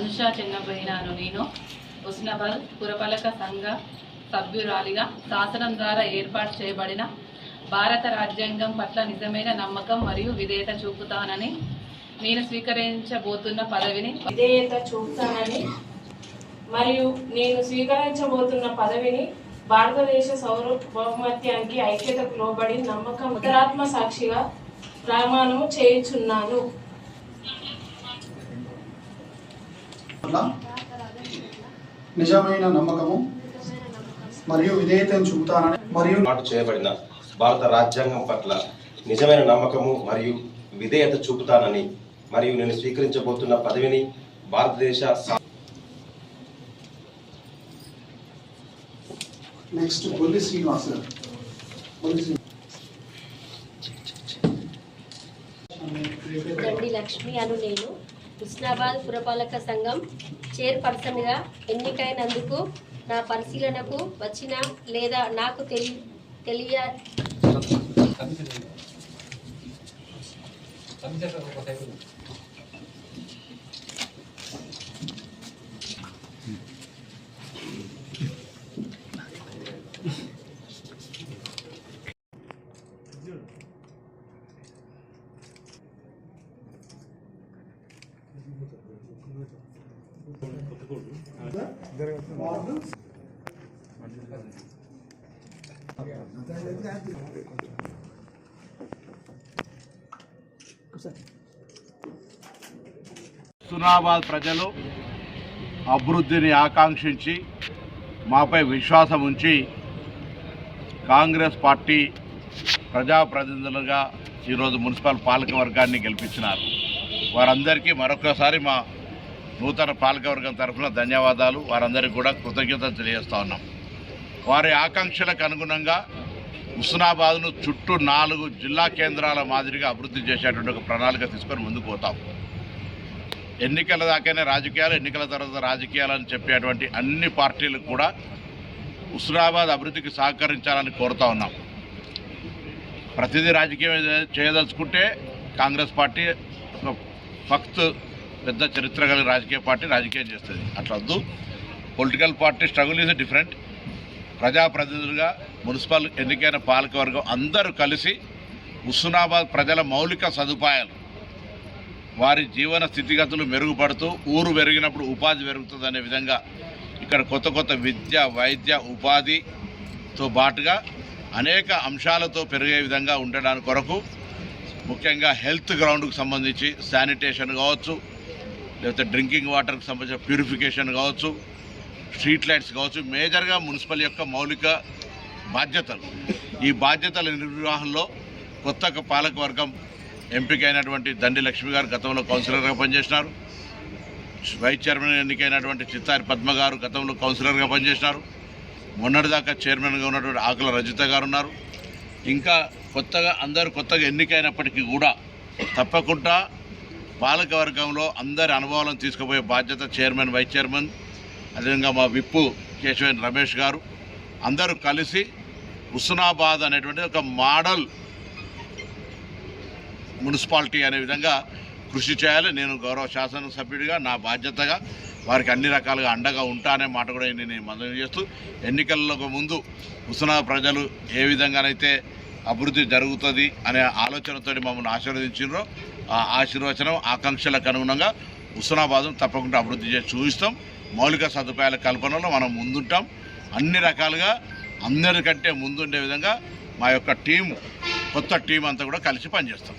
అనుష చిన్నపోయినాను నేను. హుస్నాబాద్ పురపాలక సంఘ సభ్యురాలిగా శాసనం ద్వారా ఏర్పాటు చేయబడిన భారత రాజ్యాంగం పట్ల నిజమైన నమ్మకం మరియు విధేయత చూపుతానని నేను స్వీకరించబోతున్న పదవిని విధేయత చూపుతానని మరియు నేను స్వీకరించబోతున్న పదవిని భారతదేశ సార్వభౌమత్యానికి ఐక్యతకు లోబడి నమ్మకం ఉత్తరాత్మ సాక్షిగా ప్రమాణము చేయుచున్నాను పట్ల నిజమైన నమ్మకము మరియు విధేయతను చూపుతానని మరియు ఏర్పాటు చేయబడిన భారత రాజ్యాంగం పట్ల నిజమైన నమ్మకము మరియు విధేయత చూపుతానని మరియు నేను స్వీకరించబోతున్న పదవిని భారతదేశ నెక్స్ట్ బొల్లి శ్రీనివాస్ గారు. బొల్లి శ్రీ- గండి లక్ష్మి అను నేను. కృష్ణాబాద్ పురపాలక సంఘం చైర్పర్సన్గా ఎన్నికైనందుకు నా పరిశీలనకు వచ్చిన లేదా నాకు తెలి తెలియ హుస్నాబాద్ ప్రజలు అభివృద్ధిని ఆకాంక్షించి మాపై విశ్వాసం ఉంచి కాంగ్రెస్ పార్టీ ప్రజాప్రతినిధులుగా ఈరోజు మున్సిపల్ పాలక వర్గాన్ని గెలిపించినారు. వారందరికీ మరొకసారి మా నూతన పాలకవర్గం తరఫున ధన్యవాదాలు. వారందరికీ కూడా కృతజ్ఞతలు తెలియజేస్తూ ఉన్నాం. వారి ఆకాంక్షలకు అనుగుణంగా హుస్నాబాద్ను చుట్టూ నాలుగు జిల్లా కేంద్రాల మాదిరిగా అభివృద్ధి చేసేటువంటి ఒక ప్రణాళిక తీసుకొని ముందుకు పోతాం. ఎన్నికల దాకానే రాజకీయాలు ఎన్నికల తర్వాత రాజకీయాలు అని చెప్పేటువంటి అన్ని పార్టీలకు కూడా హుస్నాబాద్ అభివృద్ధికి సహకరించాలని కోరుతా ఉన్నాం. ప్రతిదీ రాజకీయం చేయదలుచుకుంటే కాంగ్రెస్ పార్టీ ఫక్త్ పెద్ద చరిత్ర కలిగిన రాజకీయ పార్టీ రాజకీయం చేస్తుంది. అట్లా వద్దు. Political party struggle is different ప్రజాప్రతినిధులుగా మున్సిపల్ ఎన్నికైన పాలకవర్గం అందరూ కలిసి హుస్నాబాద్ ప్రజల మౌలిక సదుపాయాలు వారి జీవన స్థితిగతులు మెరుగుపడుతూ ఊరు పెరిగినప్పుడు ఉపాధి పెరుగుతుందనే విధంగా ఇక్కడ కొత్త కొత్త విద్య వైద్య ఉపాధితో పాటుగా అనేక అంశాలతో పెరిగే విధంగా ఉండడానికి కొరకు ముఖ్యంగా హెల్త్ గ్రౌండ్కి సంబంధించి శానిటేషన్ కావచ్చు లేకపోతే డ్రింకింగ్ వాటర్కి సంబంధించిన ప్యూరిఫికేషన్ కావచ్చు స్ట్రీట్ లైట్స్ కావచ్చు మేజర్గా మున్సిపల్ యొక్క మౌలిక బాధ్యతలు. ఈ బాధ్యతల నిర్వహణలో కొత్త పాలకవర్గం ఎంపికైనటువంటి దండి లక్ష్మి గారు గతంలో కౌన్సిలర్గా పనిచేసినారు. వైస్ చైర్మన్ ఎన్నికైనటువంటి చిత్తారి పద్మ గారు గతంలో కౌన్సిలర్గా పనిచేసినారు. మొన్నటిదాకా చైర్మన్గా ఉన్నటువంటి ఆకుల రజిత గారు ఉన్నారు. ఇంకా కొత్తగా అందరూ కొత్తగా ఎన్నికైనప్పటికీ కూడా తప్పకుండా పాలకవర్గంలో అందరి అనుభవాలను తీసుకుపోయే బాధ్యత చైర్మన్ వైస్ చైర్మన్ అదేవిధంగా మా విప్పు కేశవన్ రమేష్ గారు. అందరూ కలిసి హుస్నాబాద్ అనేటువంటి ఒక మోడల్ మున్సిపాలిటీ అనే విధంగా కృషి చేయాలి. నేను గౌరవ శాసనసభ్యుడిగా నా బాధ్యతగా వారికి అన్ని రకాలుగా అండగా ఉంటానే మాట కూడా నేను మనవి చేస్తూ ఎన్నికలకు ముందు హుస్నా ప్రజలు ఏ విధంగానైతే అభివృద్ధి జరుగుతుంది అనే ఆలోచనతో మమ్మల్ని ఆశీర్వదించారు ఆ ఆశీర్వచనం ఆకాంక్షలకు అనుగుణంగా హుస్నాబాద్ను తప్పకుండా అభివృద్ధి చేసి చూపిస్తాం. మౌలిక సదుపాయాల కల్పనలో మనం ముందుంటాం. అన్ని రకాలుగా అందరికంటే ముందుండే విధంగా మా యొక్క టీం కొత్త టీం అంతా కూడా కలిసి పనిచేస్తాం.